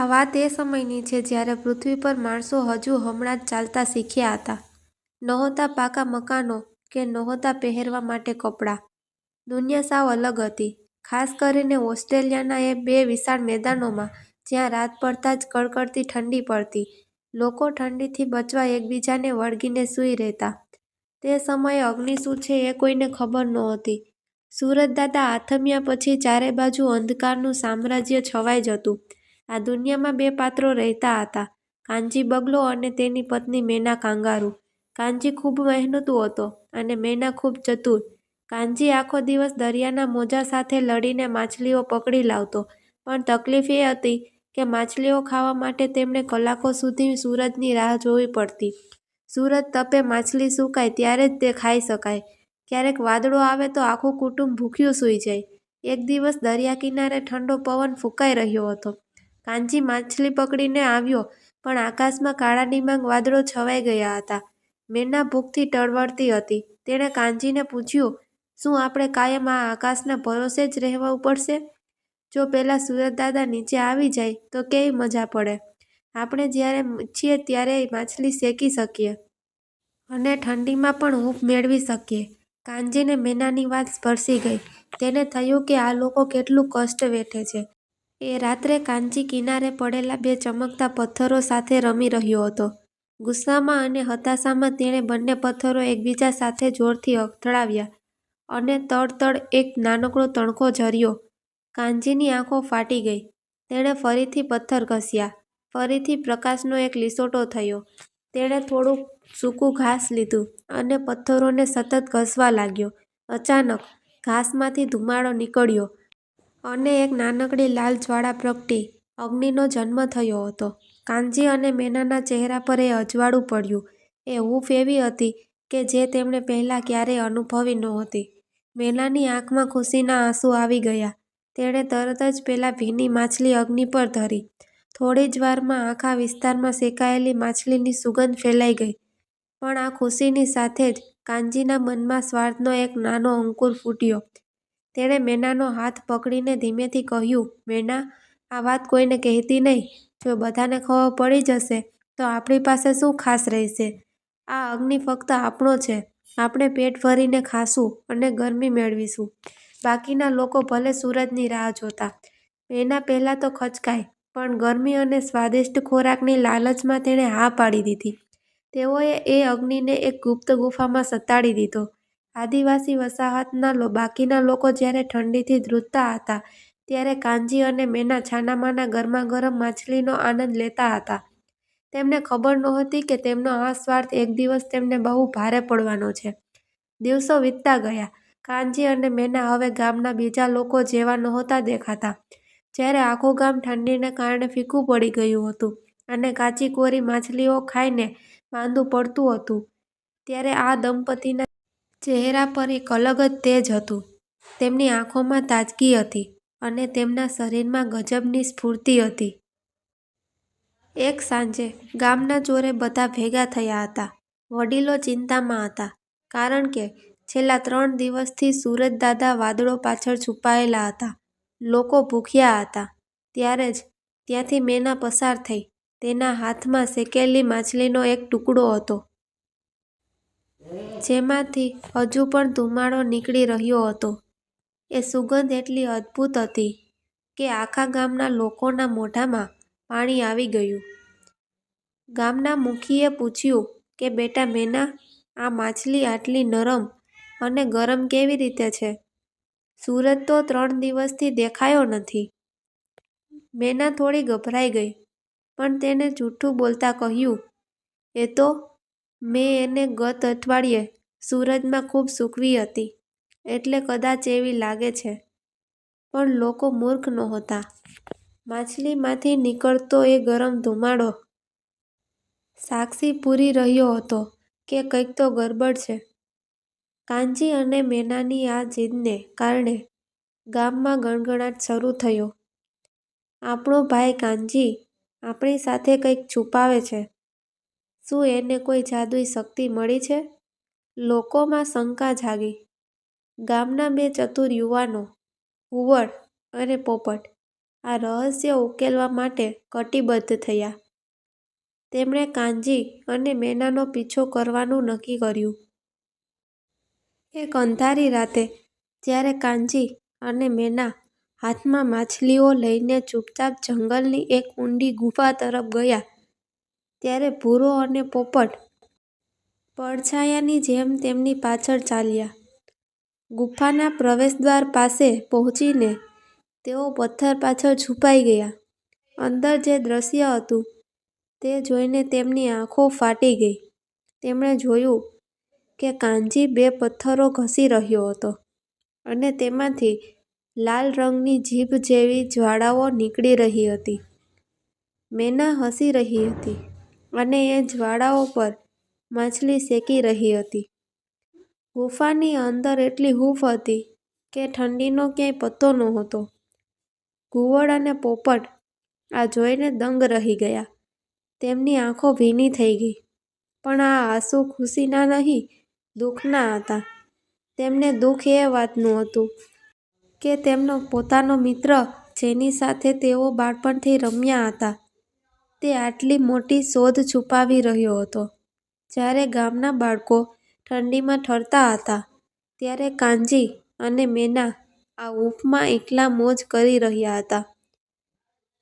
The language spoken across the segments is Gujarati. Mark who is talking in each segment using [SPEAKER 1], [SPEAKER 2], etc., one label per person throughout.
[SPEAKER 1] આ વાત એ સમયની છે જ્યારે પૃથ્વી પર માણસો હજુ હમણાં જ ચાલતા શીખ્યા હતા. નહોતા પાકા મકાનો કે નહોતા પહેરવા માટે કપડાં. દુનિયા સાવ અલગ હતી. ખાસ કરીને ઓસ્ટ્રેલિયાના એ બે વિશાળ મેદાનોમાં, જ્યાં રાત પડતાં જ કડકડતી ઠંડી પડતી. લોકો ઠંડીથી બચવા એકબીજાને વળગીને સૂઈ રહેતા. તે સમયે અગ્નિ શું છે એ કોઈને ખબર નહોતી. સૂરજદાદા આથમ્યા પછી ચારે બાજુ અંધકારનું સામ્રાજ્ય છવાઈ જતું. આ દુનિયામાં બે પાત્રો રહેતા હતા કાનજી બગલો અને તેની પત્ની મેના કાંગારૂ. કાનજી ખૂબ મહેનતુ હતો અને મેના ખૂબ ચતુર. કાનજી આખો દિવસ દરિયાના મોજા સાથે લડીને માછલીઓ પકડી લાવતો પણ તકલીફ એ હતી કે માછલીઓ ખાવા માટે તેમણે કલાકો સુધી સૂરજની રાહ જોવી પડતી. સૂરજ તપે માછલી સુકાય ત્યારે જ તે ખાઈ શકાય. ક્યારેક વાદળો આવે તો આખું કુટુંબ ભૂખ્યું સૂઈ જાય. એક દિવસ દરિયા કિનારે ઠંડો પવન ફૂંકાઈ રહ્યો હતો. કાનજી માછલી પકડીને આવ્યો પણ આકાશમાં કાળા ડિબાંગ વાદળો છવાઈ ગયા હતા. મેના ભૂખથી ટળવળતી હતી. તેણે કાનજીને પૂછ્યું, શું આપણે કાયમ આ આકાશના ભરોસે જ રહેવું પડશે? જો પહેલાં સૂરજદાદા નીચે આવી જાય તો કેવી મજા પડે. આપણે જ્યારે ઈચ્છીએ ત્યારે માછલી શેકી શકીએ. અને ઠંડીમાં પણ હૂંફ મેળવી શકીએ. કાનજીને મેનાની વાત સ્પર્શી ગઈ. તેને થયું કે આ લોકો કેટલું કષ્ટ વેઠે છે. એ રાત્રે કાનજી કિનારે પડેલા બે ચમકતા પથ્થરો સાથે રમી રહ્યો હતો. ગુસ્સામાં અને હતાશામાં તેણે બંને પથ્થરો એકબીજા સાથે જોરથી અથડાવ્યા અને તડ-તડ એક નાનકડો તણખો ઝર્યો. કાનજીની આંખો ફાટી ગઈ. તેણે ફરીથી પથ્થર ઘસ્યા. ફરીથી પ્રકાશનો એક લીસોટો થયો. તેણે થોડુંક સૂકું ઘાસ લીધું અને પથ્થરોને સતત ઘસવા લાગ્યો. અચાનક, ઘાસમાંથી ધુમાડો નીકળ્યો અને એક નાનકડી લાલ જ્વાળા પ્રગટી. અગ્નિનો જન્મ થયો હતો. કાનજી અને મેનાના ચહેરા પર એ અજવાળું પડ્યું. એ હૂફ એવી હતી કે જે તેમણે પહેલાં ક્યારેય અનુભવી નહોતી. મેનાની આંખમાં ખુશીના આંસુ આવી ગયા. તેણે તરત જ પેલા ભીની માછલી અગ્નિ પર ધરી. થોડી જ વારમાં આખા વિસ્તારમાં શેકાયેલી માછલીની સુગંધ ફેલાઈ ગઈ. પણ આ ખુશીની સાથે જ કાનજીના મનમાં સ્વાર્થનો એક નાનો અંકુર ફૂટ્યો. તેણે મેનાનો હાથ પકડીને ધીમેથી કહ્યું, મેના, આ વાત કોઈને કહેતી નહીં. જો બધાને ખબર પડી જશે તો આપણી પાસે શું ખાસ રહેશે? આ અગ્નિ ફક્ત આપણો છે. આપણે પેટ ભરીને ખાશું અને ગરમી મેળવીશું. બાકીના લોકો ભલે સૂરજની રાહ જોતા. મેના પહેલાં તો ખચકાય પણ ગરમી અને સ્વાદિષ્ટ ખોરાકની લાલચમાં તેણે હા પાડી દીધી. તેઓએ એ અગ્નિને એક ગુપ્ત ગુફામાં સતાડી દીધો. આદિવાસી વસાહતના બાકીના લોકો જ્યારે ઠંડીથી ધ્રુજતા હતા ત્યારે કાનજી અને મેના છાનામાના ગરમાગરમ માછલીનો આનંદ લેતા હતા. તેમને ખબર નહોતી કે તેમનો આ સ્વાર્થ એક દિવસ તેમને બહુ ભારે પડવાનો છે. દિવસો વીતતા ગયા. કાનજી અને મેના હવે ગામના બીજા લોકો જેવા નહોતા દેખાતા. જ્યારે આખું ગામ ઠંડીને કારણે ફીકું પડી ગયું હતું અને કાચી-કોરી માછલીઓ ખાઈને માંદું પડતું હતું, ત્યારે આ દંપતીના ચહેરા પર એક અલગ જ તેજ હતું. તેમની આંખોમાં તાજગી હતી અને તેમના શરીરમાં ગજબની સ્ફૂર્તિ હતી. એક સાંજે ગામના ચોરે બધા ભેગા થયા હતા. વડીલો ચિંતામાં હતા કારણ કે છેલ્લા ત્રણ દિવસથી સૂરજદાદા વાદળો પાછળ છુપાયેલા હતા. લોકો ભૂખ્યા હતા. ત્યારે જ ત્યાંથી મેના પસાર થઈ. તેના હાથમાં શેકેલી માછલીનો એક ટુકડો હતો. જેમાંથી હજુ પણ ધુમાડો નીકળી રહ્યો હતો. એ સુગંધ એટલી અદ્ભુત હતી કે આખા ગામના લોકોના મોઢામાં પાણી આવી ગયું. ગામના મુખીએ પૂછ્યું કે બેટા મેના, આ માછલી આટલી નરમ અને ગરમ કેવી રીતે છે? સૂરજ તો ત્રણ દિવસથી દેખાયો નથી. મેના થોડી ગભરાઈ ગઈ પણ તેણે જૂઠું બોલતા કહ્યું, એ તો મેં એને ગત અઠવાડિયે સૂરજમાં ખૂબ સૂકવી હતી, એટલે કદાચ એવી લાગે છે. પણ લોકો મૂર્ખ નહોતા. માછલીમાંથી નીકળતો એ ગરમ ધુમાડો સાક્ષી પૂરી રહ્યો હતો કે કંઈક તો ગરબડ છે. કાનજી અને મેનાની આ જીદને કારણે ગામમાં ગણગણાટ શરૂ થયો. આપણો ભાઈ કાનજી આપણી સાથે કંઈક છુપાવે છે. શું એને કોઈ જાદુઈ શક્તિ મળી છે? લોકોમાં શંકા જાગી. ગામના બે ચતુર યુવાનો હુવડ અને પોપટ આ રહસ્ય ઉકેલવા માટે કટિબદ્ધ થયા. તેમણે કાનજી અને મેનાનો પીછો કરવાનું નક્કી કર્યું. એક અંધારી રાતે જ્યારે કાનજી અને મેના હાથમાં માછલીઓ લઈને ચૂપચાપ જંગલની એક ઊંડી ગુફા તરફ ગયા, ત્યારે ભૂરો અને પોપટ પડછાયાની જેમ તેમની પાછળ ચાલ્યા. ગુફાના પ્રવેશદ્વાર પાસે પહોંચીને તેઓ પથ્થર પાછળ છુપાઈ ગયા. અંદર જે દૃશ્ય હતું તે જોઈને તેમની આંખો ફાટી ગઈ. તેમણે જોયું કે કાનજી બે પથ્થરો ઘસી રહ્યો હતો અને તેમાંથી લાલ રંગની જીભ જેવી જ્વાળાઓ નીકળી રહી હતી. મેના હસી રહી હતી અને એ જ્વાળાઓ પર માછલી શેકી રહી હતી. ગુફાની અંદર એટલી હૂફ હતી કે ઠંડીનો ક્યાંય પત્તો નહોતો. ઘુવડ અને પોપટ આ જોઈને દંગ રહી ગયા. તેમની આંખો ભીની થઈ ગઈ. પણ આ આંસુ ખુશીના નહીં, દુઃખના હતા. તેમને દુઃખ એ વાતનું હતું કે તેમનો પોતાનો મિત્ર જેની સાથે તેઓ બાળપણથી રમ્યા હતા તે આટલી મોટી શોધ છુપાવી રહ્યો હતો. જ્યારે ગામના બાળકો ઠંડીમાં ઠરતા હતા ત્યારે કાનજી અને મેના આ ઉપમાં એકલા મોજ કરી રહ્યા હતા.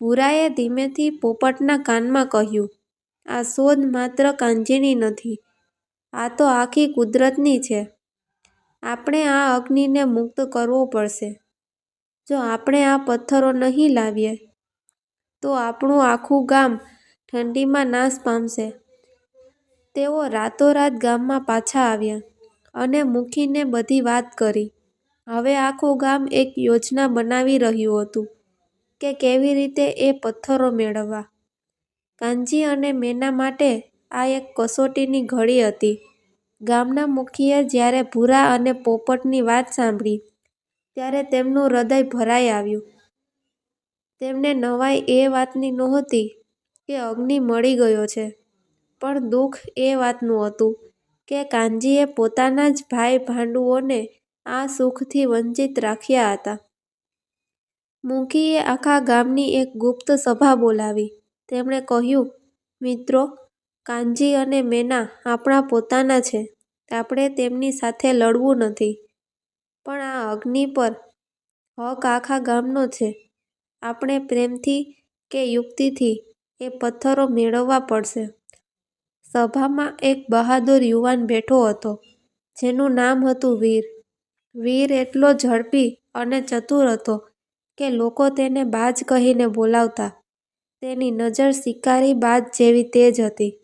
[SPEAKER 1] ભૂરાએ ધીમેથી પોપટના કાનમાં કહ્યું, આ શોધ માત્ર કાનજીની નથી, આ તો આખી કુદરતની છે. આપણે આ અગ્નિને મુક્ત કરવો પડશે. જો આપણે આ પથ્થરો નહીં લાવીએ તો આપણું આખું ગામ ઠંડીમાં નાશ પામશે. તેઓ રાતોરાત ગામમાં પાછા આવ્યા અને મુખીને બધી વાત કરી. હવે આખું ગામ એક યોજના બનાવી રહ્યું હતું કે કેવી રીતે એ પથ્થરો મેળવવા. કાનજી અને મેના માટે આ એક કસોટીની ઘડી હતી. ગામના મુખીએ જ્યારે ભૂરા અને પોપટની વાત સાંભળી, ત્યારે તેમનું હૃદય ભરાઈ આવ્યું. તેમને નવાઈ એ વાતની નહોતી કે અગ્નિ મળી ગયો છે, પણ દુઃખ એ વાતનું હતું કે કાનજીએ પોતાના જ ભાઈ-ભાંડુઓને આ સુખથી વંચિત રાખ્યા હતા. મુખીએ આખા ગામની એક ગુપ્ત સભા બોલાવી. તેમણે કહ્યું, મિત્રો, કાનજી અને મેના આપણા પોતાના છે. આપણે તેમની સાથે લડવું નથી. પણ આ અગ્નિ પર હક આખા ગામનો છે. આપણે પ્રેમથી કે યુક્તિથી એ પથ્થરો મેળવવા પડશે. સભામાં એક બહાદુર યુવાન બેઠો હતો જેનું નામ હતું વીર. વીર એટલો ઝડપી અને ચતુર હતો કે લોકો તેને બાજ કહીને બોલાવતા. તેની નજર શિકારી બાજ જેવી તેજ હતી.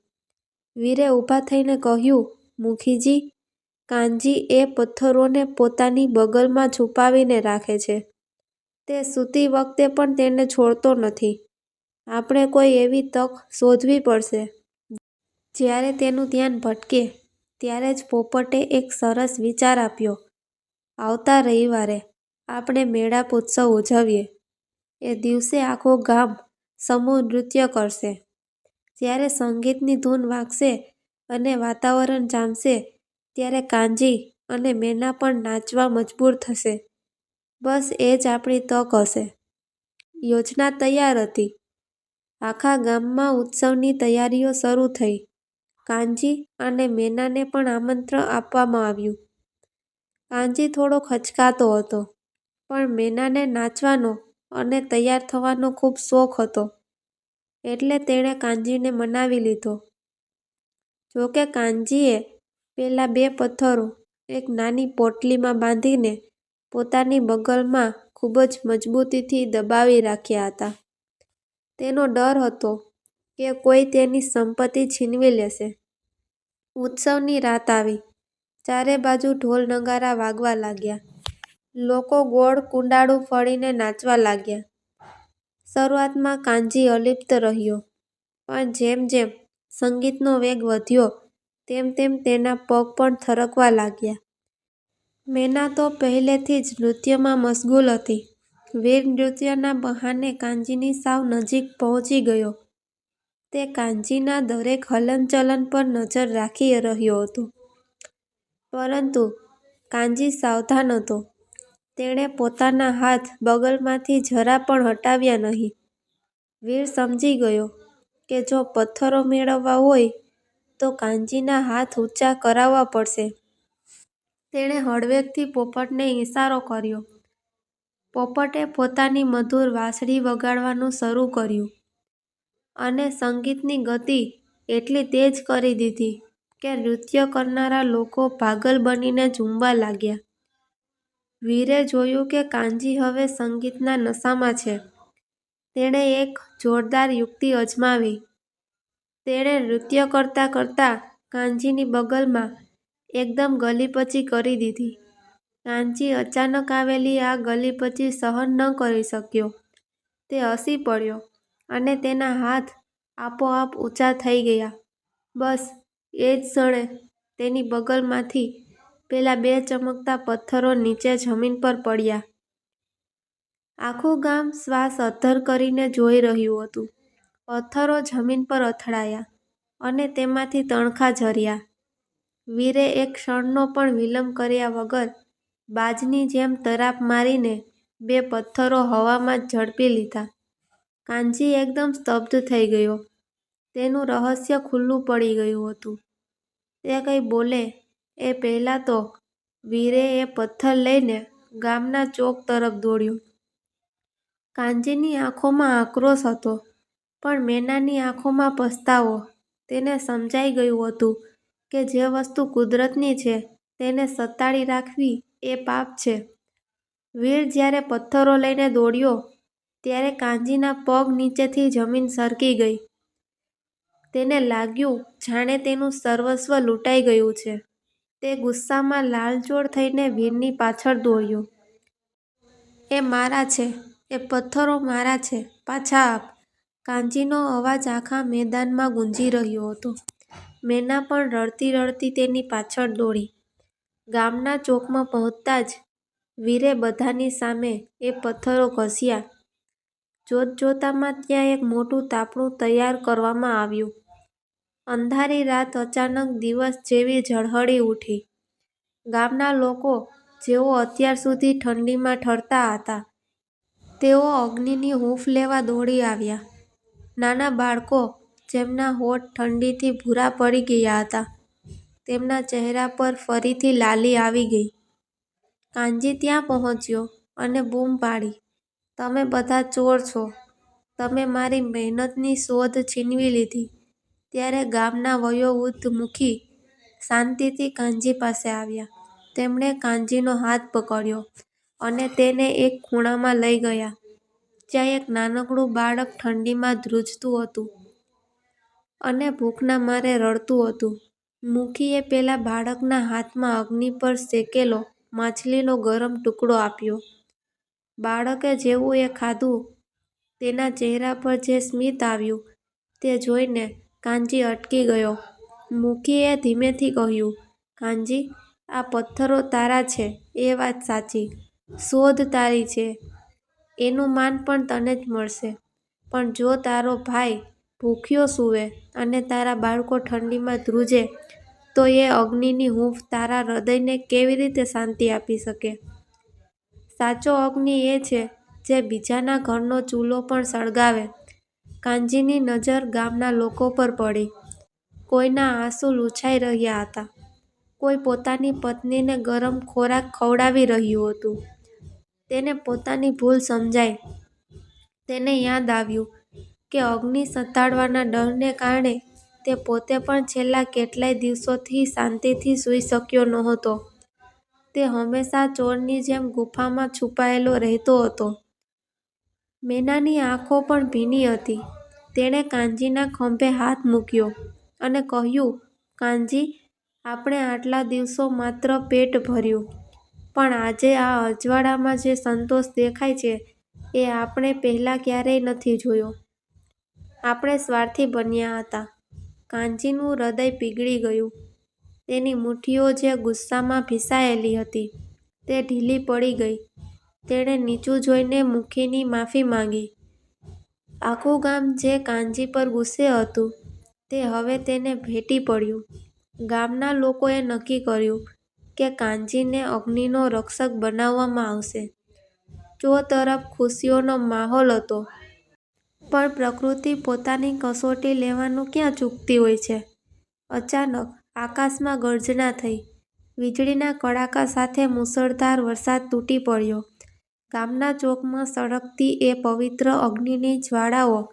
[SPEAKER 1] વીરે ઊભા થઈને કહ્યું, મુખીજી, કાનજી એ પથ્થરોને પોતાની બગલમાં છુપાવીને રાખે છે. તે સૂતી વખતે પણ તેને છોડતો નથી. આપણે કોઈ એવી તક શોધવી પડશે. જ્યારે તેનું ધ્યાન ભટકે ત્યારે જ પોપટે એક સરસ વિચાર આપ્યો, આવતા રવિવારે આપણે મેળાપ ઉત્સવ ઉજવીએ. એ દિવસે આખું ગામ સમૂહ નૃત્ય કરશે. જ્યારે સંગીતની ધૂન વાગશે અને વાતાવરણ જામશે ત્યારે કાનજી અને મેના પણ નાચવા મજબૂર થશે. બસ એ જ આપણી તક હશે. યોજના તૈયાર હતી. આખા ગામમાં ઉત્સવની તૈયારીઓ શરૂ થઈ. કાનજી અને મેનાને પણ આમંત્રણ આપવામાં આવ્યું. કાનજી થોડો ખચકાતો હતો, પણ મેનાને નાચવાનો અને તૈયાર થવાનો ખૂબ શોખ હતો એટલે તેણે કાનજીને મનાવી લીધો. જોકે કાનજીએ પેલા બે પથ્થરો એક નાની પોટલીમાં બાંધીને પોતાની બગલમાં ખૂબ જ મજબૂતીથી દબાવી રાખ્યા હતા. તેનો ડર હતો કે કોઈ તેની સંપત્તિ છીનવી લેશે. ઉત્સવની રાત આવી. ચારે બાજુ ઢોલ-નગારા વાગવા લાગ્યા. લોકો ગોળ કુંડાળું ફળીને નાચવા લાગ્યા. શરૂઆતમાં કાનજી અલિપ્ત રહ્યો, પણ જેમ જેમ સંગીતનો વેગ વધ્યો તેમ તેમ તેના પગ પણ થરકવા લાગ્યા. મેના તો પહેલેથી જ નૃત્યમાં મશગુલ હતી. વીર નૃત્યના બહાને કાનજીની સાવ નજીક પહોંચી ગયો. તે કાનજીના દરેક હલનચલન પર નજર રાખી રહ્યો હતો. પરંતુ કાનજી સાવધાન હતો. તેણે પોતાના હાથ બગલમાંથી જરા પણ હટાવ્યા નહીં. વીર સમજી ગયો કે જો પથ્થરો મેળવવા હોય તો કાનજીના હાથ ઊંચા કરાવવા પડશે. તેણે હળવેકથી પોપટને ઈશારો કર્યો. પોપટે પોતાની મધુર વાંસળી વગાડવાનું શરૂ કર્યું અને સંગીતની ગતિ એટલી તેજ કરી દીધી કે નૃત્ય કરનારા લોકો પાગલ બનીને ઝૂમવા લાગ્યા. વીરે જોયું કે કાનજી હવે સંગીતના નશામાં છે. તેણે એક જોરદાર યુક્તિ અજમાવી. તેણે નૃત્ય કરતાં કરતાં કાનજીની બગલમાં એકદમ ગલીપચી કરી દીધી. કાંચી અચાનક આવેલી આ ગલીપચી સહન ન કરી શક્યો. તે હસી પડ્યો અને તેના હાથ આપોઆપ ઊંચા થઈ ગયા. બસ, એ જ ક્ષણે તેની બગલમાંથી પેલા બે ચમકતા પથ્થરો નીચે જમીન પર પડ્યા. આખું ગામ શ્વાસ અધ્ધર કરીને જોઈ રહ્યું હતું. પથ્થરો જમીન પર અથડાયા અને તેમાંથી તણખા ઝર્યા. વીરે એક ક્ષણનો પણ વિલંબ કર્યા વગર બાજની જેમ તરાપ મારીને બે પથ્થરો હવામાં જ ઝડપી લીધા. કાનજી એકદમ સ્તબ્ધ થઈ ગયો. તેનું રહસ્ય ખુલ્લું પડી ગયું હતું. તે કંઈ બોલે એ પહેલાં તો વીરે એ પથ્થર લઈને ગામના ચોક તરફ દોડ્યો. કાનજીની આંખોમાં આક્રોશ હતો, પણ મેનાની આંખોમાં પસ્તાવો. તેને સમજાઈ ગયું હતું કે જે વસ્તુ કુદરતની છે તેને સતાડી રાખવી એ પાપ છે. વીર જ્યારે પથ્થરો લઈને દોડ્યો, ત્યારે કાંજીના પગ નીચેથી જમીન સરકી ગઈ. તેને લાગ્યું જાણે તેનું સર્વસ્વ લૂંટાઈ ગયું છે. તે ગુસ્સામાં લાલચોળ થઈને વીરની પાછળ દોડ્યો. એ મારા છે. એ પથ્થરો મારા છે. પાછા આપ. કાંજીનો અવાજ આખા મેદાનમાં ગુંજી રહ્યો હતો. મેના પણ રડતી રડતી તેની પાછળ દોડી. ગામના ચોકમાં પહોંચતા જ વીરે બધાની સામે એ પથ્થરો ઘસ્યા. જોતજોતામાં ત્યાં એક મોટું તાપણું તૈયાર કરવામાં આવ્યું. અંધારી રાત અચાનક દિવસ જેવી ઝળહળી ઉઠી ગામના લોકો જેઓ અત્યાર સુધી ઠંડીમાં ઠરતા હતા, તેઓ અગ્નિની હૂંફ લેવા દોડી આવ્યા. નાના બાળકો જેમના હોઠ ઠંડીથી ભૂરા પડી ગયા હતા તેમના ચહેરા પર ફરીથી લાલી આવી ગઈ. કાનજી ત્યાં પહોંચ્યો અને બૂમ પાડી, તમે બધા ચોર છો. તમે મારી મહેનતની શોધ છીનવી લીધી. ત્યારે ગામના વયોવૃદ્ધ મુખી શાંતિથી કાનજી પાસે આવ્યા. તેમણે કાનજીનો હાથ પકડ્યો અને તેને એક ખૂણામાં લઈ ગયા જ્યાં એક નાનકડું બાળક ઠંડીમાં ધ્રુજતું હતું અને ભૂખના મારે રડતું હતું. મુખીએ પેલા બાળકના હાથમાં અગ્નિ પર શેકેલો માછલીનો ગરમ ટુકડો આપ્યો. બાળકે જેવું એ ખાધું તેના ચહેરા પર જે સ્મિત આવ્યું તે જોઈને કાનજી અટકી ગયો. મુખીએ ધીમેથી કહ્યું, કાનજી, આ પથ્થરો તારા છે એ વાત સાચી. શોધ તારી છે એનું માન પણ તને જ મળશે. પણ જો તારો ભાઈ ભૂખ્યો સૂવે અને તારા બાળકો ઠંડીમાં ધ્રુજે, તો એ અગ્નિની હૂંફ તારા હૃદયને કેવી રીતે શાંતિ આપી શકે? સાચો અગ્નિ એ છે જે બીજાના ઘરનો ચૂલો પણ સળગાવે. કાનજીની નજર ગામના લોકો પર પડી. કોઈના આંસુ લૂછાઈ રહ્યા હતા. કોઈ પોતાની પત્નીને ગરમ ખોરાક ખવડાવી રહ્યું હતું. તેને પોતાની ભૂલ સમજાઈ. તેને યાદ આવ્યું કે અગ્નિ સંતાડવાના ડરને કારણે તે પોતે પણ છેલ્લા કેટલાય દિવસોથી શાંતિથી સૂઈ શક્યો નહોતો. તે હંમેશા ચોરની જેમ ગુફામાં છુપાયેલો રહેતો હતો. મેનાની આંખો પણ ભીની હતી. તેણે કાનજીના ખંભે હાથ મૂક્યો અને કહ્યું, કાનજી, આપણે આટલા દિવસો માત્ર પેટ ભર્યું પણ આજે આ અજવાળામાં જે સંતોષ દેખાય છે એ આપણે પહેલાં ક્યારેય નથી જોયો. આપણે સ્વાર્થી બન્યા હતા. કાનજીનું હૃદય પીગળી ગયું. તેની મુઠ્ઠીઓ જે ગુસ્સામાં ભીસાયેલી હતી, તે ઢીલી પડી ગઈ. તેણે નીચું જોઈને મુખીની માફી માંગી. આખું ગામ જે કાનજી પર ગુસ્સે હતું, તે હવે તેને ભેટી પડ્યું. ગામના લોકોએ નક્કી કર્યું કે કાનજીને અગ્નિનો રક્ષક બનાવવામાં આવશે. ચો તરફ ખુશીઓનો માહોલ હતો. પણ પ્રકૃતિ પોતાની કસોટી લેવાનું ક્યાં ચૂકતી હોય છે? અચાનક આકાશમાં ગર્જના થઈ. વીજળીના કડાકા સાથે મુસળધાર વરસાદ તૂટી પડ્યો. ગામના ચોકમાં સળગતી એ પવિત્ર અગ્નિની જ્વાળાઓ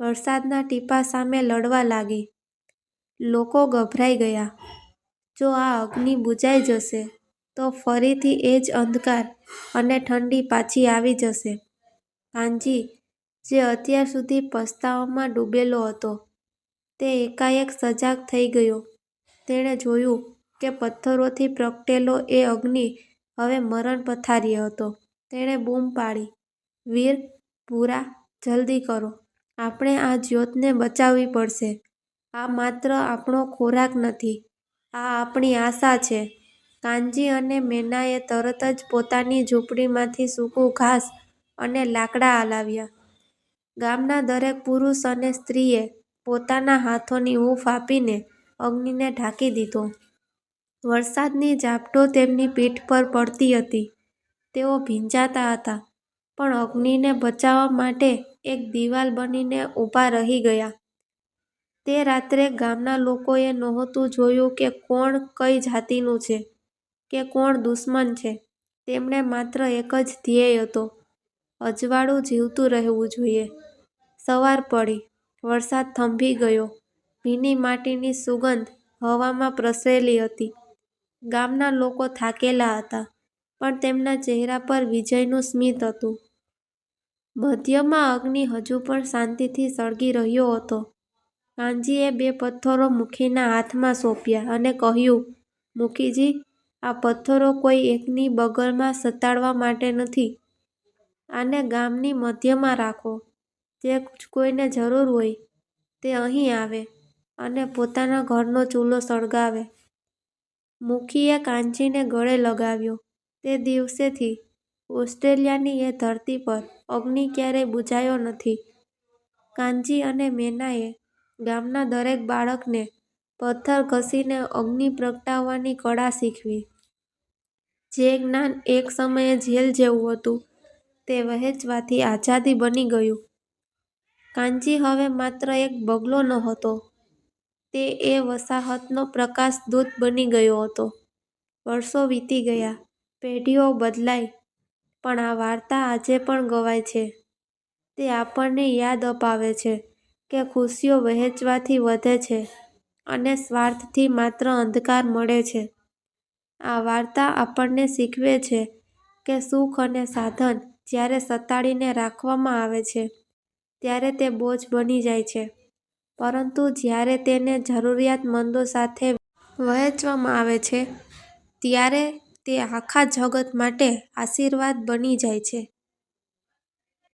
[SPEAKER 1] વરસાદના ટીપા સામે લડવા લાગી. લોકો ગભરાઈ ગયા. જો આ અગ્નિ બુઝાઈ જશે તો ફરીથી એ જ અંધકાર અને ઠંડી પાછી આવી જશે. કાનજી, જે અત્યાર સુધી પસ્તાવામાં ડૂબેલો હતો, તે એકાએક સજાગ થઈ ગયો. તેણે જોયું કે પથ્થરોથી પ્રગટેલો એ અગ્નિ હવે મરણ પથારીએ હતો. તેણે બૂમ પાડી, "વીર, ભૂરા, જલ્દી કરો. આપણે આ જ્યોતને બચાવવી પડશે. આ માત્ર આપણો ખોરાક નથી, આ આપણી આશા છે." કાનજી અને મેનાએ તરત જ પોતાની ઝૂંપડીમાંથી સૂકું ઘાસ અને લાકડા લાવ્યા. ગામના દરેક પુરુષ અને સ્ત્રીએ પોતાના હાથોની હૂંફ આપીને અગ્નિને ઢાંકી દીધો. વરસાદની ઝાપટો તેમની પીઠ પર પડતી હતી. તેઓ ભીંજાતા હતા, પણ અગ્નિને બચાવવા માટે એક દિવાલ બનીને ઊભા રહી ગયા. તે રાત્રે ગામના લોકોએ નહોતું જોયું કે કોણ કઈ જાતિનું છે, કે કોણ દુશ્મન છે. તેમણે માત્ર એક જ ધ્યેય હતો, અજવાળું જીવતું રહેવું જોઈએ. સવાર પડી. વરસાદ થંભી ગયો. ભીની માટીની સુગંધ હવામાં પ્રસરેલી હતી. ગામના લોકો થાકેલા હતા, પણ તેમના ચહેરા પર વિજયનું સ્મિત હતું. મધ્યમાં અગ્નિ હજુ પણ શાંતિથી સળગી રહ્યો હતો. કાનજીએ બે પથ્થરો મુખીના હાથમાં સોંપ્યા અને કહ્યું, "મુખીજી, આ પથ્થરો કોઈ એકની બગલમાં સતાડવા માટે નથી. આને ગામની મધ્યમાં રાખો. જે કોઈને જરૂર હોય, તે અહીં આવે અને પોતાના ઘરનો ચૂલો સળગાવે." મુખીએ કાનજીને ગળે લગાવ્યો. તે દિવસેથી ઓસ્ટ્રેલિયાની એ ધરતી પર અગ્નિ ક્યારેય બુઝાયો નથી. કાનજી અને મેનાએ ગામના દરેક બાળકને પથ્થર ઘસીને અગ્નિ પ્રગટાવવાની કળા શીખવી. જે જ્ઞાન એક સમયે જેલ જેવું હતું, તે વહેંચવાથી આઝાદી બની ગયું. કાનજી હવે માત્ર એક બગલો નહોતો, તે એ વસાહતનો પ્રકાશદૂત બની ગયો હતો. વર્ષો વીતી ગયા, પેઢીઓ બદલાઈ, પણ આ વાર્તા આજે પણ ગવાય છે. તે આપણને યાદ અપાવે છે કે ખુશીઓ વહેંચવાથી વધે છે અને સ્વાર્થથી માત્ર અંધકાર મળે છે. આ વાર્તા આપણને શીખવે છે કે સુખ અને સાધન જ્યારે સતાડીને રાખવામાં આવે છે, ત્યારે તે બોજ બની જાય છે, પરંતુ જ્યારે તેને જરૂરિયાતમંદો સાથે વહેંચવામાં આવે છે, ત્યારે તે આખા જગત માટે આશીર્વાદ બની જાય છે.